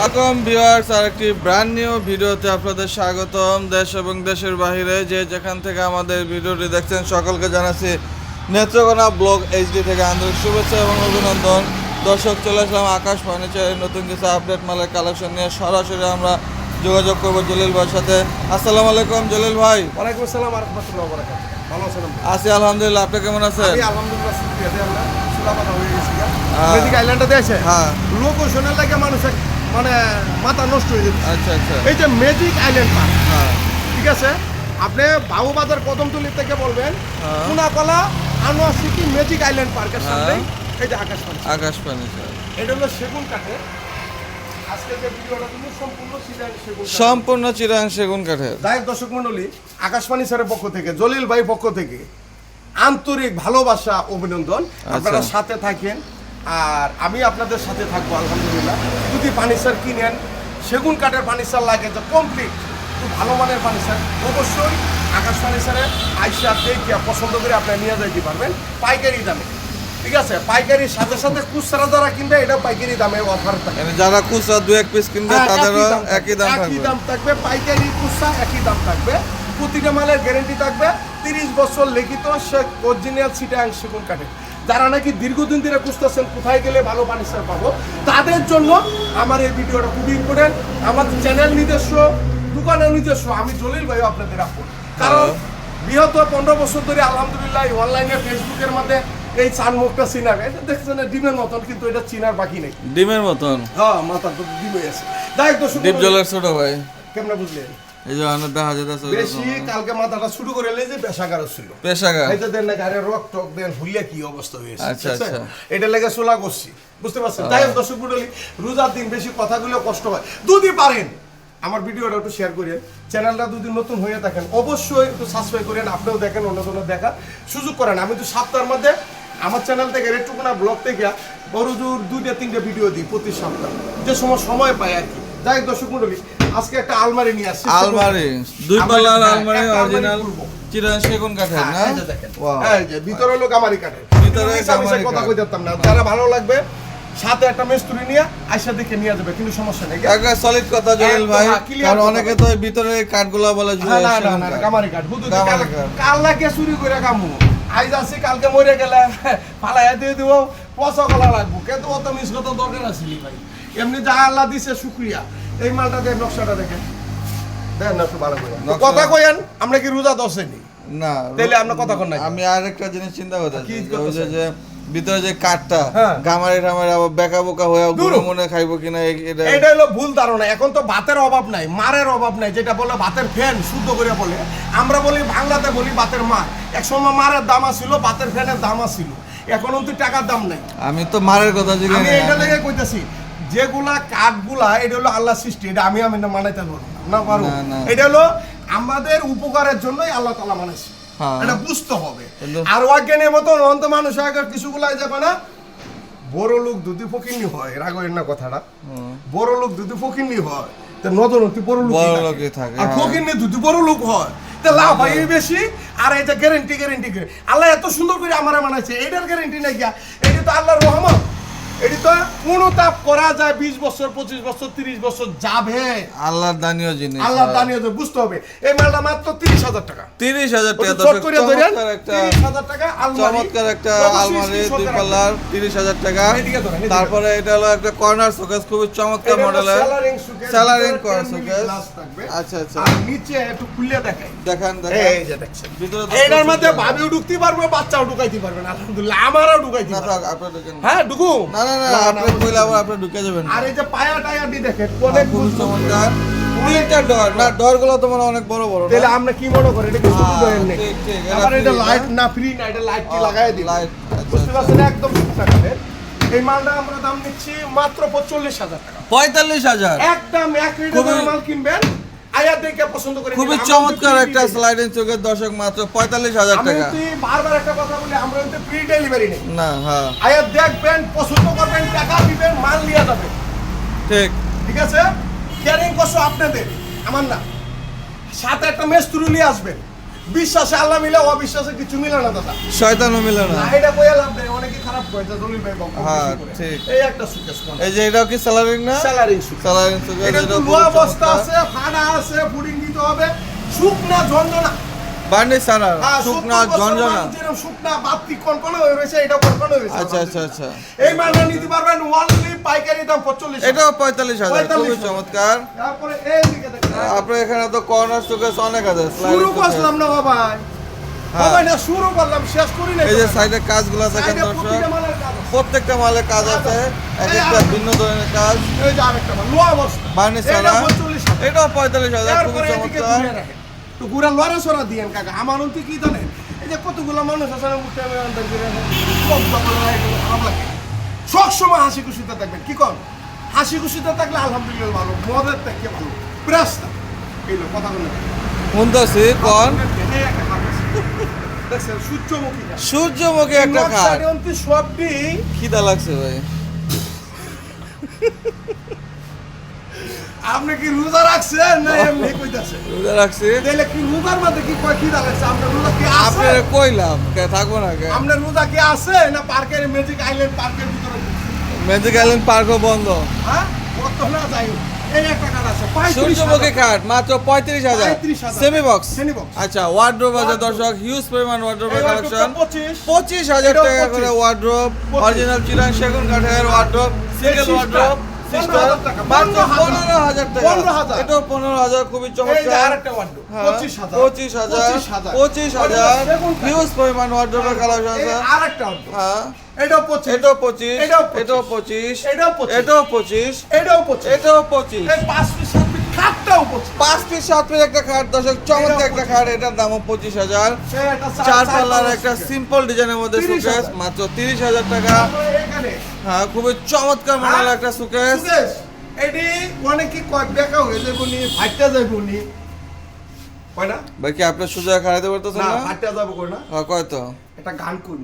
স্বাগতম ভিউয়ার্স আর একটি brand new ভিডিওতে আপনাদের স্বাগতম। দেশ এবং দেশের বাইরে যে যেখান থেকে আমাদের ভিডিওটি দেখছেন সকলকে জানাচ্ছি নেত্রকোনা ব্লগ এইচডি থেকে আন্তরিক শুভেচ্ছা এবং অভিনন্দন। দর্শক চলে আসলাম আকাশ ফার্নিচারের নতুন কিছু আপডেট মালের কালেকশন নিয়ে। সরাসরি আমরা যোগাযোগ করব জলিল ভাইয়ের সাথে। আসসালামু আলাইকুম জলিল ভাই। ওয়ালাইকুম আসসালাম ভালো আছেন? আছি আলহামদুলিল্লাহ। আপনি কেমন আছেন? আলহামদুলিল্লাহ হয়ে গা। হ্যাঁ। লোকেশনের লাগে মানুষ মানে মাথা নষ্ট হয়ে যাচ্ছে আচ্ছা আচ্ছা। এই যে ম্যাজিক আইল্যান্ড পার্ক হ্যাঁ। ঠিক আছে? আপনি বাবুবাজার কদমতলি থেকে বলবেন হ্যাঁ। Konakhola Anwar city magic island পার্কের হ্যাঁ। সামনে এই যে আকাশ পানি। আকাশ ফার্নিচার এটা হলো সেগুন তুমি সম্পূর্ণ চিরাং সেগুন কাঠের। যাই হোক দর্শক মন্ডলী আকাশবাণী স্যারের পক্ষ থেকে জলিল ভাই পক্ষ থেকে আন্তরিক ভালোবাসা অভিনন্দন। আপনারা সাথে থাকেন। আর আমি আপনাদের সাথে থাকব আলহামদুলিল্লাহ। যদি ফার্নিচার কিনেন সেগুন কাঠের ফার্নিচার লাগে যে কমপ্লিট খুব ভালো মানের ফার্নিচার অবশ্যই আকাশ ফার্নিচারে আইসা দেখে পছন্দ করে আপনি নিয়ে যাইতে পারবেন পাইকারি দামে। ঠিক আছে? পাইকারির সাথে সাথে খুচরা যারা কিনবে এটা পাইকারি দামে অফার থাকে মানে যারা খুচরা দু এক পিস কিনবে হ্যাঁ, তাদেরও একই দাম একই থাকবে। দাম থাকবে পাইকারি কুসা একই দাম থাকবে। প্রতিটা মালের গ্যারেন্টি থাকবে। তিরিশ বছর লিখিত সে অরিজিনাল সিটাং সেগুন কাঠে যারা নাকি দীর্ঘদিন ধরে খুঁজতেছেন কোথায় গেলে ভালো ফার্নিচার পাবো তাদের জন্য আমার এই ভিডিওটা খুবই ইম্পর্টেন্ট আমাদের চ্যানেল নিজস্ব দোকানের নিজস্ব। আমি জলিল ভাই আপনাদের রাখব। কারণ বিগত পনেরো বছর ধরে আলহামদুলিল্লাহ অনলাইনে ফেসবুকের মধ্যে এই চান মুখটা চিনার। এটা দেখছেন না ডিমের মতন কিন্তু এটা চিনার বাকি নেই। ডিমের মতন? হ্যাঁ মাথা তো ডিম হয়ে আছে। যাই তো ডিপ জলের ছোট ভাই। কেমন বুঝলেন? এই যে অনেক দেখা যেতেছে বেশি কালকে মাথাটা শুরু করে এলে পেশাগার ছিল পেশাগা খাইতে দেন না গাড়ি রক টক দেন হুলিয়া কি অবস্থা হয়েছে আচ্ছা, আচ্ছা। এটা লেগে সোলা করছি বুঝতে পারছেন? তাই দর্শক মন্ডলী রোজার দিন বেশি কথাগুলো কষ্ট হয়। যদি পারেন আমার ভিডিওটা একটু শেয়ার করেন। চ্যানেলটা যদি নতুন হয়ে থাকেন অবশ্যই একটু সাবস্ক্রাইব করেন আপনিও দেখেন অন্য অন্যজনের দেখা সুযোগ করেন। আমি তো সপ্তাহের মধ্যে আমার চ্যানেল থেকে রেটুকুনা ব্লগ থেকে বড় জোর দুইটা তিনটা ভিডিও দিই প্রতি সপ্তাহ। যে সময় সময় পাই আর কি। যাই দর্শক মন্ডলী আজকে একটা আলমারি নিয়ে আসছি আলমারি দুই পাল্লার হ্যাঁ, আলমারি অরিজিনাল। সেগুন কাঠের না? হ্যাঁ, এই যে ভিতরে লোক আমারই কাটে ভিতরে ভিতরে আমি গামারি কথা কাঠ। কই দিতাম না যারা ভালো লাগবে সাথে একটা মেস্তুরি নিয়ে আইসা দেখে নিয়ে যাবে কিন্তু সমস্যা নেই। সলিড কথা জলিল ভাই হ্যাঁ, কারণ অনেকে তো ভিতরে কাঠগুলা বলে না না না কামারি কাঠ। হুদু। কাল লাগে চুরি করে কামু আইজ আসি কালকে মরে গেলে ফালাইয়া দিয়ে দিব। পচা কলা লাগবো। কিন্তু অত মিস কথা দরকার আসিলি ভাই। এমনি যা আল্লাহ দিছে শুক্রিয়া। এই মালটা দেখ নকশাটা দেখেন। দেখেন না একটু ভালো করে। কথা কইেন আমরা কি রোজা দশেনি না আপনার কথা কন। আমি আরেকটা জিনিস চিন্তা করতেছি যে ওই যে করতেছেন? যে ভিতরে যে কাঠটা হ্যাঁ। আবার বেকা বোকা হয়ে। মনে খাইবো কিনা এটা এটা হলো ভুল ধারণা। এখন তো ভাতের অভাব নাই মারের অভাব নাই যেটা বলে ভাতের ফ্যান শুদ্ধ করে বলে। আমরা বলি বাংলাতে বলি ভাতের মার। এক সময় মারের দাম ছিল ভাতের ফ্যানের দাম ছিল এখন অন্তত টাকার দাম নাই। আমি তো মারের কথা জিজ্ঞেস আমি এটা কইতাছি যেগুলা কাঠগুলা এটা হলো আল্লাহ সৃষ্টি এটা আমি আমি না মানাইতে পারব না। পারব। এটা হলো আমাদের উপকারের জন্যই আল্লাহ তালা মানাইছে হ্যাঁ। এটা বুঝতে হবে আর অজ্ঞানের মতো অন্ত মানুষ আগে কিছুগুলা যাবে না বড় লোক ফকিনি হয় রাগের না কথাটা বড় লোক যদি ফকিনি হয় তা নজর অতি বড় লোক থাকে, আর হ্যাঁ। ফকিনি বড় লোক হয় তা লাভ হয় বেশি আর এটা গ্যারেন্টি গ্যারেন্টি আল্লাহ এত সুন্দর করে আমার বানাইছে এটার গ্যারেন্টি নাই গিয়া এটা তো আল্লাহর রহমত এটি তো কোনো করা যায় বিশ বছর পঁচিশ বছর তিরিশ বছর যাবে। আল্লাহর দানীয় জিনিস আল্লাহ দানিয়ে বুঝতে হবে। এই মালটা মাত্র তিরিশ হাজার টাকা। তিরিশ হাজার টাকা একটু চট দর্শক করে ধরেন, চমৎকার একটা টাকা চমৎকার একটা আলমারি দুই পাল্লার তিরিশ হাজার টাকা। এদিকে ধরেন, এদিকে তারপরে এটা হলো একটা কর্নার শোকেস খুবই চমৎকার মডেলের স্যালারিং কর্নার শোকেস আচ্ছা আচ্ছা। নিচে একটু খুলে দেখাই। দেখান মধ্যে ভাবিও ঢুকতে পারবে বাচ্চাও ঢুকাইতে পারবেন আলহামদুলিল্লাহ আমারও ঢুকাইতে পারবে। ঢুকেন হ্যাঁ ঢুকু না না না আপনি কইলে আবার আপনি ঢুকে যাবেন আর এই যে পায়া টায়া দি দেখেন অনেক খুব চমৎকার। তিনটা ডর না ডরগুলো মানে অনেক বড় বড় তাহলে আমরা কি মনে করি? এটা কি শুধু নেই ঠিক, ঠিক, এটা আবার এটা লাইট না? ফ্রি না এটা লাইট কি দিই আচ্ছা, বুঝতে আচ্ছা। পারছেন? একদম এই মালটা আমরা দাম নিচ্ছি মাত্র পঁচল্লিশ হাজার টাকা। পঁয়তাল্লিশ হাজার? একদম এক রেটের মাল কিনবেন। আয়া দেখে পছন্দ করে খুবই চমৎকার একটা স্লাইডিং চোখের দর্শক মাত্র পঁয়তাল্লিশ হাজার টাকা। তুই বারবার একটা কথা বলি আমরা কিন্তু ফ্রি ডেলিভারি নেই। না হ্যাঁ। আয়া দেখবেন পছন্দ করবেন টাকা দিবেন মাল নিয়ে যাবেন ঠিক। ঠিক আছে? ক্যারিং কষ্ট আপনাদের আমার না। সাথে একটা মেস্তুরি নিয়ে আসবেন। বিশ্বাসে আল্লাহ মিলে অবিশ্বাসে কিছু মিলে না দাদা। শয়তানও মিলে না। এটা কইয়া লাভ নাই অনেকে খারাপ কয় যে দলিল ভাই বক হ্যাঁ, ঠিক। এই একটা সুকেস কোন? এই যে এটাও কি স্যালারি না? স্যালারি সুকেস স্যালারিং সুগার এটা তো লোয়া বস্তা আছে ফানা আছে ফুডিং দিতে হবে শুকনা ঝঞ্ঝনা বার্নি সারা হ্যাঁ, শুকনা 70 বছর ঝঞ্ঝনা মানুষ যেরকম শুকনা বাতি কনকনে হয়ে রয়েছে এটা কনকনে হয়ে রয়েছে আচ্ছা আচ্ছা আচ্ছা। এই মালটা নিতে পারবেন ওয়ানলি পাইকারি দাম 45 এটাও পঁয়তাল্লিশ হাজার খুবই চমৎকার। তারপরে এই দিকে দেখেন। আপনার এখানে তো কর্নার অনেক আছে শুরু করলাম না বাবা। হ্যাঁ। বাবা না শুরু করলাম শেষ করি না এই যে সাইডে কাজগুলো দর্শক। মালের কাজ আছে। প্রত্যেকটা মালে কাজ আছে এক একটা ভিন্ন ধরনের কাজ। এই যে আরেকটা মাল বার্নি এটা সারা। এটাও খুবই চমৎকার। তো গুড়া লড়া সরা দিয়েন কাকা। আমার অন্তি কি জানেন? এই যে কতগুলো মানুষ আছে খারাপ লাগে। সবসময় হাসি খুশিতে থাকবেন। কি কর হাসি খুশিতে থাকলে আলহামদুলিল্লাহ ভালো মদের থেকে ভালো প্রেসটা এই লো কথা বলে শুনতেছি কন? সূর্যমুখী সূর্যমুখী একটা খাট সবটি খিদা লাগছে ভাই। আপনি কি রোজা রাখছেন? না এমনি কইতাছেন রোজা রাখছি। তাহলে কি রোজার মধ্যে কি কয় কি আপনার রোজা কি আছে? আপনার কইলাম কে থাকব না কে? আপনার রোজা কি আছে? না পার্কের ম্যাজিক আইল্যান্ড পার্কের ভিতরে ম্যাজিক আইল্যান্ড পার্কও বন্ধ। হ্যাঁ? কত না যাই সূর্যমুখী মাত্র পঁয়ত্রিশ হাজার। 35,000 সেমি বক্স আচ্ছা ওয়ার্ড্রোব আছে দর্শক হিউজ পরিমাণ কালেকশন পঁচিশ। হাজার টাকা করে 25 ওয়ার্ড্রোব অরিজিনাল চিরাং সেগুন কাঠের ওয়ার্ড্রোব সিঙ্গেল ওয়ার্ড্রোব 15,000 টাকা, মাত্র 15,000 পনেরো হাজার টাকা। 15,000 এটাও পনেরো হাজার খুবই এই যে চমৎকার। আরেকটা ওয়ার্ডরোব হ্যাঁ, 25000 পঁচিশ হাজার 25000 পঁচিশ ওয়ার্ডরোব হ্যাঁ এটাও 25 এটাও পঁচিশ। এটাও 25 পঁচিশ। এটাও পঁচিশ। এটাও 25 এটাও পঁচিশ। পাঁচ পিস সাত পিস খাটটাও 25 পাঁচ পিস সাত পিস একটা খাট দর্শক চমৎকার একটা খাট। এটার দামও পঁচিশ হাজার। চার- পাল্লার একটা সিম্পল ডিজাইনের মধ্যে মাত্র তিরিশ হাজার টাকা। এখানে হ্যাঁ খুবই চমৎকার মডেল হ্যাঁ? একটা সুকেশ, এটি অনেকে কয় বেকা হয়ে যাব নি ফাইটটা যাব নি। কয় না? ভাই কি আপনার সুযোগ খাড়াইতে পারতেছেন না ফাইটটা যাব কয় না? হ্যাঁ কয় তো? একটা গান করব।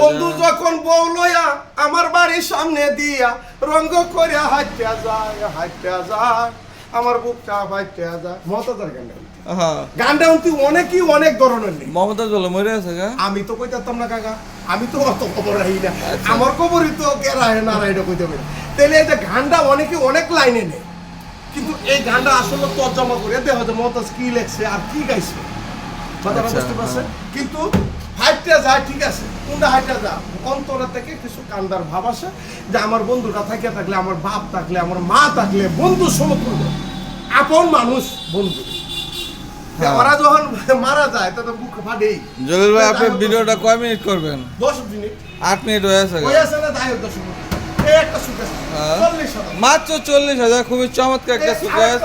বন্ধু যখন বউ লইয়া আমার বাড়ির সামনে দিয়া রঙ্গ করিয়া হাইটা যায় হাইটা যায়। আমার বুকটা হাইটা যায় মমতাজার গানটা হ্যাঁ গানটা অন্তি অনেকই অনেক ধরনের নেই। মমতাজ বলে মরে আছে গা? আমি তো কইতাম না কাকা। আমি তো অত খবর রাখি না। আচ্ছা। আমার খবরই তো কে রাহে না রাহে এটা কইতে পারি তাহলে যে গানটা অনেকে অনেক লাইনে নেই কিন্তু এই গানটা আসলে তর্জমা করে দেখা যায় মমতাজ কি লেখছে আর কি গাইছে? কথাটা আচ্ছা, বুঝতে পারছেন? কিন্তু হাইটটা যায় ঠিক আছে। কোনটা হাইটটা যা? অন্তরে থেকে কিছু কান্দার ভাব আসে যে আমার বন্ধুটা থাকিয়া থাকলে আমার বাপ থাকলে আমার মা থাকলে বন্ধু সমতুল্য আপন মানুষ বন্ধু। হ্যাঁ। ওরা যখন মারা যায় তখন বুক ফাটেই। জলিল ভাই আপনি ভিডিওটা কয় মিনিট করবেন? দশ মিনিট। আট মিনিট হয়ে আছে হয়ে আছে না? হোক দশ মিনিট। এই একটা সুকেশ হ্যাঁ। চল্লিশ হাজার। মাত্র চল্লিশ হাজার খুবই চমৎকার একটা suitcase।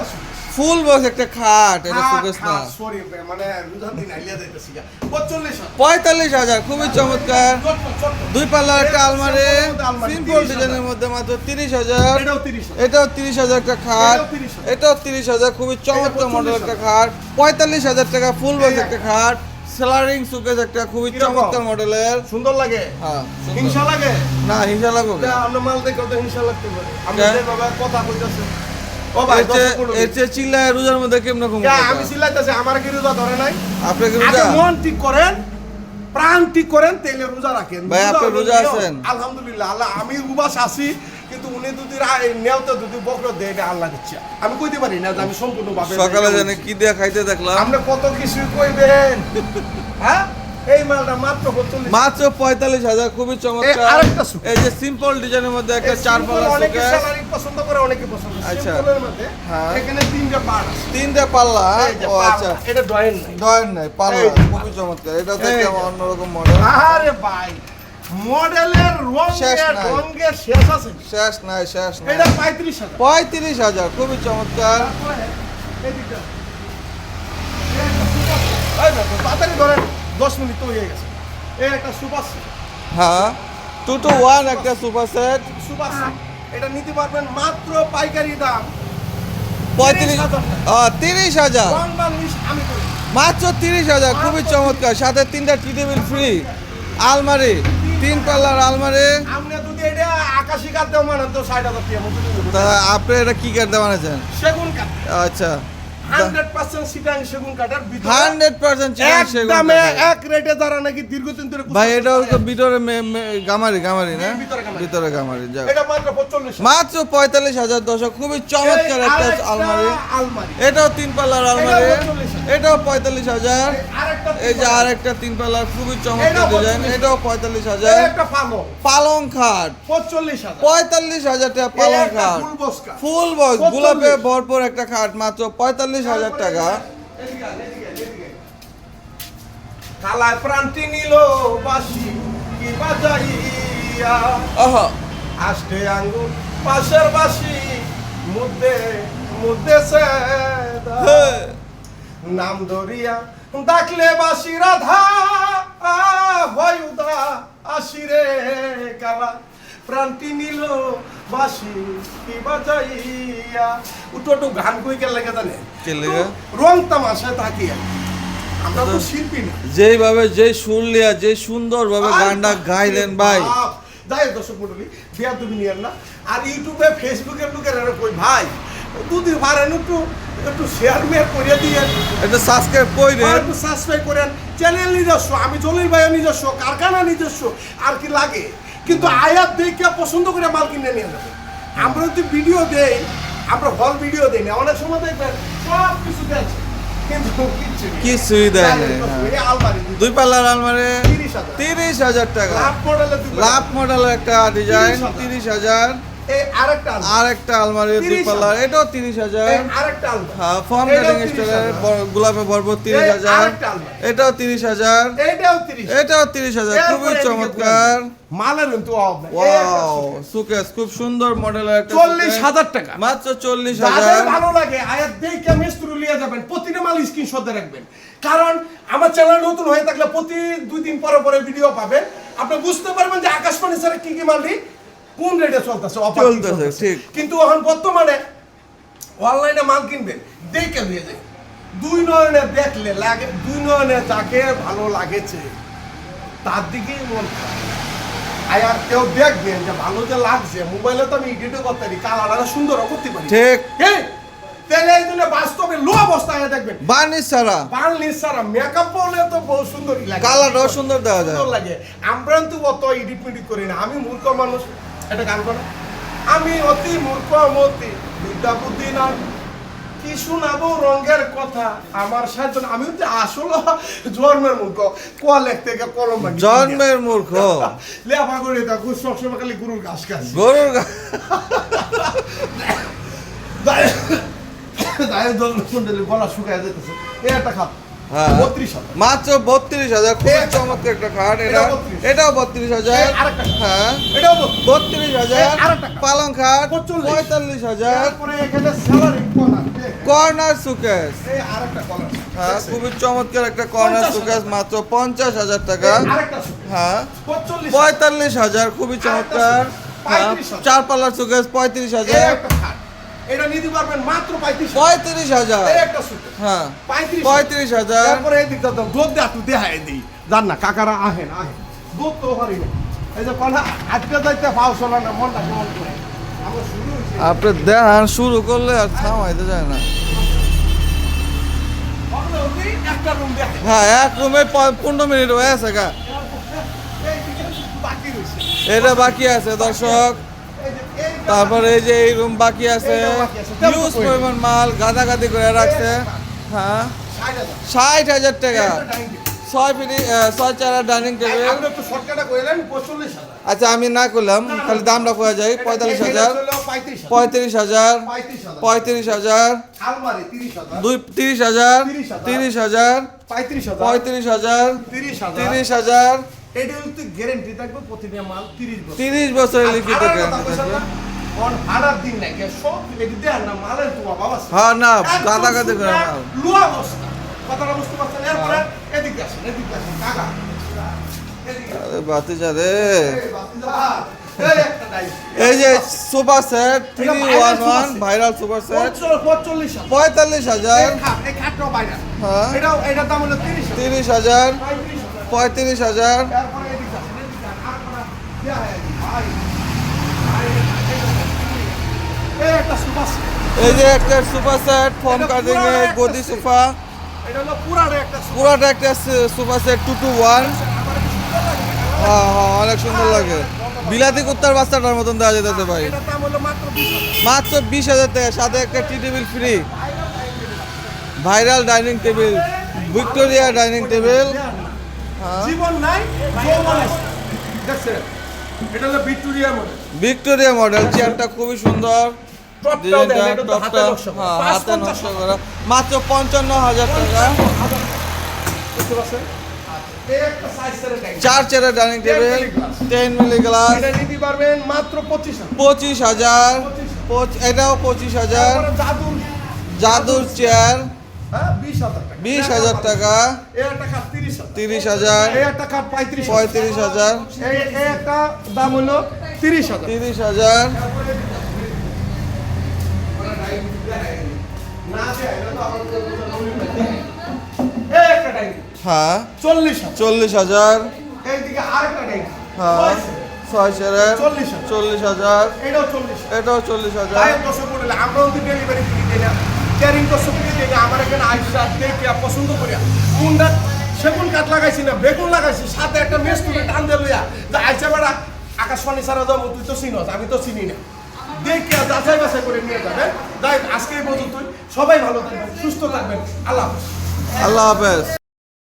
ফুল বক্স একটা খাট এটা সুকেস না। সরি মানে রোজার দিন আইলিয়া যাইতেছি গা। পঁয়তাল্লিশ হাজার। পঁয়তাল্লিশ হাজার খুবই চমৎকার। দুই পাল্লার একটা আলমারি সিম্পল ডিজাইনের মধ্যে মাত্র তিরিশ হাজার। এটাও তিরিশ হাজার। এটাও তিরিশ হাজার একটা খাট। এটাও 30,000 এটাও তিরিশ হাজার খুবই চমৎকার মডেল একটা খাট। পঁয়তাল্লিশ হাজার টাকা ফুল বক্স একটা খাট। সেলারিং সুকেস একটা খুবই চমৎকার মডেলের সুন্দর লাগে? হ্যাঁ। হিংসা লাগে? না হিংসা লাগবে আমরা মাল দেখে তো হিংসা লাগতে পারে। আমরা কে? যেভাবে কথা কইতাছে ও ভাই এর চেয়ে- দশ পনেরো এর চেয়ে চিল্লায় রোজার মধ্যে কেমন কম আমি চিল্লাইতেছি আমার কি রোজা ধরে নাই? আপনি কি রোজা মন ঠিক করেন প্রাণ ঠিক করেন তেলে রোজা রাখেন। ভাই, আপনি রোজা আছেন? আলহামদুলিল্লাহ আল্লাহ আমি উবাস আছি কিন্তু উনি যদি নেওতে যদি বকর দেয় এটা আল্লাহ দিচ্ছে। আমি কইতে পারি না আমি সম্পূর্ণ সকালে জানে কি দিয়ে খাইতে দেখলাম? আপনি কত কিছু কইবেন। হ্যাঁ? এই মালটা মাত্র 45 মাত্র পঁয়তাল্লিশ হাজার খুবই এই চমৎকার। আরেকটা। এই যে সিম্পল ডিজাইনের মধ্যে একটা চার পাল্লা অনেকে পছন্দ করে অনেকে পছন্দ আচ্ছা। সিম্পলের মধ্যে হ্যাঁ। এখানে তিনটা আছে। তিনটে পাল্লা এই যে ও আচ্ছা। এটা ড্রয়িং নাই। দয়ের নাই পাল্লা খুবই চমৎকার। এটা থেকে অন্যরকম মডেল আরে ভাই মডেলের শেষ রঙের রঙের শেষ আছে। শেষ নাই শেষ নাই। এটা পঁয়ত্রিশ হাজার। পঁয়ত্রিশ হাজার খুবই চমৎকার। এই ধরেন। দশ মিনিট তো হয়ে গেছে। এই একটা সুপার হ্যাঁ টু টু ওয়ান একটা সুপার সেট সুপার সেট। এটা নিতে পারবেন মাত্র পাইকারি দাম। পঁয়ত্রিশ 30,000 তিরিশ হাজার। মাত্র তিরিশ হাজার খুবই চমৎকার। সাথে তিনটা টি টেবিল ফ্রি আলমারি তিন পাল্লার আলমারি। আপনি যদি এটা আকাশি কাঠ দেও মানে আপনি এটা কি কাটতে বানাচ্ছেন সেগুন কাঠ। আচ্ছা। মাত্র পঁয়তাল্লিশ। হাজার দশক খুবই চমৎকার একটা আলমারি। এটাও তিন পাল্লার আলমারি। এটাও পঁয়তাল্লিশ হাজার। এই যে আরেকটা তিন পাল্লার খুবই চমৎকার ডিজাইন। এটাও পঁয়তাল্লিশ হাজার। পালং। খাট। পঁয়তাল্লিশ হাজার। টাকা পালং খাট। ফুল। বক্স গোলাপে ভরপুর একটা খাট মাত্র পঁয়তাল্লিশ হাজার টাকা। কালায় প্রান্তি নিল বাসি কি বাজাইয়া? আষ্টে পাশের বাসি মুদ্দে মুদ্দে নাম ধরিয়া ডাকলে বাসি রাধা হয়ুদা আসিরে কালা। প্রান্তি নিল বাসি কি বাজাইয়া। উটো একটু গান কই কে লাগে জানে? রং তামাশায় তাকিয়ে আমরা তো শিল্পী না। যেইভাবে যে সুর লিয়া যে সুন্দর ভাবে গানটা গাইলেন ভাই। যাই দর্শক মন্ডলী বিয়া তুমি নিয়েন না। আর ইউটিউবে ফেসবুকে লোকের কই ভাই দুদিন পারেন একটু একটু শেয়ার মেয়ার করে দিয়ে একটু সাবস্ক্রাইব কইরে আর একটু সাবস্ক্রাইব করেন চ্যানেল নিজস্ব আমি জলিল ভাইয়ের নিজস্ব কারখানা নিজস্ব আর কি লাগে? কিন্তু আয়াত দেখে পছন্দ করে মাল কিনে নিয়ে যাবে। আমরা যদি ভিডিও দেই আমরা হল ভিডিও দেই না অনেক সময় দেখবেন সব কিছু দেখছে। কিছুই দেয় নাই, জানেন তো। এই আলমারি দিতে দুই পাল্লার আলমারি 30,000 তিরিশ হাজার টাকা। লাভ মডেলে দুই মডেলের একটা ডিজাইন 30,000 তিরিশ হাজার। এই আরেকটা আলমারি। আলমারি দুই পাল্লার। এটাও তিরিশ হাজার। এই আরেকটা আলমারি। ফর্ম কাটিং স্টাইলের গোলাপে ভরপুর তিরিশ এই হাজার। এটাও তিরিশ হাজার। এইটাও 30 এটাও তিরিশ হাজার। খুবই চমৎকার। মালের কিন্তু অভাব নাই ওয়াও সুকেস খুব সুন্দর মডেলের একটা টাকা। মাত্র চল্লিশ যাদের হাজার ভালো লাগে আয়াত দেখে মিস্ত্রি লিয়ে যাবেন। প্রতিটা মাল স্ক্রিনশট রাখবেন। কারণ আমার চ্যানেল নতুন হয়ে থাকলে প্রতি দুই দিন পরে পরে ভিডিও পাবেন। আপনি বুঝতে পারবেন যে আকাশবাণী স্যার কি কি মালটি কোন রেটে চলতেছে? চলতেছে। ঠিক। কিন্তু এখন বর্তমানে অনলাইনে মাল কিনবেন দেখে দিয়ে যায়। দুই নয়নে দেখলে লাগে দুই নয়নে যাকে ভালো লাগেছে তার দিকেই মন আর কেউ দেখবেন যে ভালো যে লাগছে মোবাইলে তো আমি এডিটও করতে পারি কালারটা সুন্দর করতে পারি। ঠিক। তাহলে এই জন্য বাস্তবে লো অবস্থায় দেখবেন বার্নিশ ছাড়া। বাংলি সারা মেকআপ করলে তো বহু সুন্দরই লাগে। কালারটাও সুন্দর দেওয়া যায়। সুন্দর লাগে। আমরা তো অত ইডিট মিডিট করি না। আমি মূর্খ মানুষ। এটা গান করো। আমি অতি মূর্খ মতি বিদ্যা বুদ্ধি না কি শোনাবো রঙের কথা? আমার সাহায্য আমি হচ্ছে আসলে জন্মের মূর্খ। ক লেখতে গিয়ে কলম জন্মের মূর্খ। লেখা করে দেখো সবসময় খালি গুরুর ঘাস খাচ্ছি। গরুর দায়ের কুণ্ডলি গলা শুকায় যেতেছে একটা খাপ মাত্র বত্রিশ হাজার খুবই চমৎকার একটা খাট এটা এটাও বত্রিশ। হাজার। হ্যাঁ। এটাও বত্রিশ। হাজার। পালং খাট 45 পঁয়তাল্লিশ হাজার। কর্নার আরেকটা কর্নার হ্যাঁ খুবই চমৎকার একটা কর্নার 50 সুকেস মাত্র পঞ্চাশ হাজার টাকা। হ্যাঁ। পঁয়তাল্লিশ হাজার। খুবই চমৎকার। হ্যাঁ 35,000 চার পাল্লার সুকেস পঁয়ত্রিশ হাজার। এটা নিতে পারবেন মাত্র 35 পঁয়ত্রিশ হাজার। একটা সুকেস হ্যাঁ 35 পঁয়ত্রিশ হাজার। তারপরে এই দিকটা দাও দুধ দে একটু দেখাই দিই জান না কাকারা আহেন আহেন। দুধ তো হারি এই যে কোনা আজকে যাইতে পাও চলা না মনটা কেমন করে? আপনি দেখান শুরু করলে আর থামাইতে যায় না। হ্যাঁ এক রুমে পনেরো মিনিট হয়ে আছে গা এটা বাকি আছে দর্শক। তারপরে এই যে এই রুম বাকি আছে। হিউজ পরিমাণ মাল গাদাগাদি করে রাখছে। হ্যাঁ। ষাট হাজার টাকা। ছয় ফিটি ছয় চারা ডাইনিং টেবিল আপনি একটু শর্টকাটে কইলেন 45000 আচ্ছা আমি না করলাম। খালি দামটা কয়ে যাই পঁয়তাল্লিশ হাজার। পঁয়ত্রিশ হাজার। পঁয়ত্রিশ হাজার। আলমারি 30000 দুই তিরিশ হাজার। তিরিশ হাজার। 35000 পঁয়ত্রিশ হাজার। তিরিশ হাজার। এটা গ্যারান্টি থাকবে প্রতিটা মাল 30 বছর। তিরিশ বছরের লিখিত গ্যারান্টি থাকবে। বলছেন না, দিন নাই কে সব এটি দেন না মালের তো অভাব আছে। হ্যাঁ না একদম গাদাগাদি করে শুকনা, লুয়া অবস্থা কথাটা বুঝতে পারছেন? এরপরে এদিকে আসেন এদিকে আসেন কাকা। আরে বাতিজা রে। এই যে super set three one one viral super set পঁয়তাল্লিশ হাজার। হ্যাঁ। এটাও- এটার দাম হলো 30 হাজার। তিরিশ হাজার। পঁয়ত্রিশ হাজার। এই যে একটা সোফা সেট এটা কাটিং পুরানো এ গদি। সোফা। পুরাটা একটা sofa set two two one অনেক সুন্দর লাগে। বিলাতি কুত্তার বাচ্চাটার মতন দেওয়া যেতেছে ভাই। মাত্র 20,000 মাত্র বিশ হাজার টাকা সাথে একটা T table free viral dining table Victoria dining table জীবন নাই দেখছেন এটা হলো ভিক্টোরিয়া মডেল ভিক্টোরিয়া মডেল চেয়ারটা খুবই সুন্দর। হাতে করা। হ্যাঁ করা। মাত্র পঞ্চান্ন হাজার টাকা। আচ্ছা, চার চেয়ারের dining table ten milli glass নিতে পারবেন মাত্র 25,000 পঁচিশ হাজার। এটাও পঁচিশ হাজার। জাদুর চেয়ার হ্যাঁ 20,000 টাকা বিশ হাজার টাকা। এই একটা কাপ 30,000 তিরিশ হাজার। এই একটা কাপ 35,000 পঁয়ত্রিশ হাজার। একটা দাম হলো 30,000 তিরিশ হাজার। না দেয়, এটা তো আমাদের এই একটা ডাইনিং। হ্যাঁ। 40,000 চল্লিশ হাজার। হ্যাঁ ছয় 40,000 চল্লিশ হাজার। এটাও চল্লিশ হাজার। আমরাও ডেলিভারি আমার এখানে আইসা দেখে পছন্দ করিয়া। কোনটা সেগুন কাঠ লাগাইছি না, বেগুন লাগাইছি, সাথে একটা মেস তুলে টান দিয়ে লইয়া। যে আইসা বেড়া, আকাশবাণী সারা যাব তুই তো চিনস, আমি তো চিনি না। দেখে যাচাই বাছাই করে নিয়ে যাবে। যাই আজকে এই পর্যন্তই। সবাই ভালো থাকবেন, সুস্থ থাকবেন। আল্লাহ হাফেজ। আল্লাহ হাফেজ।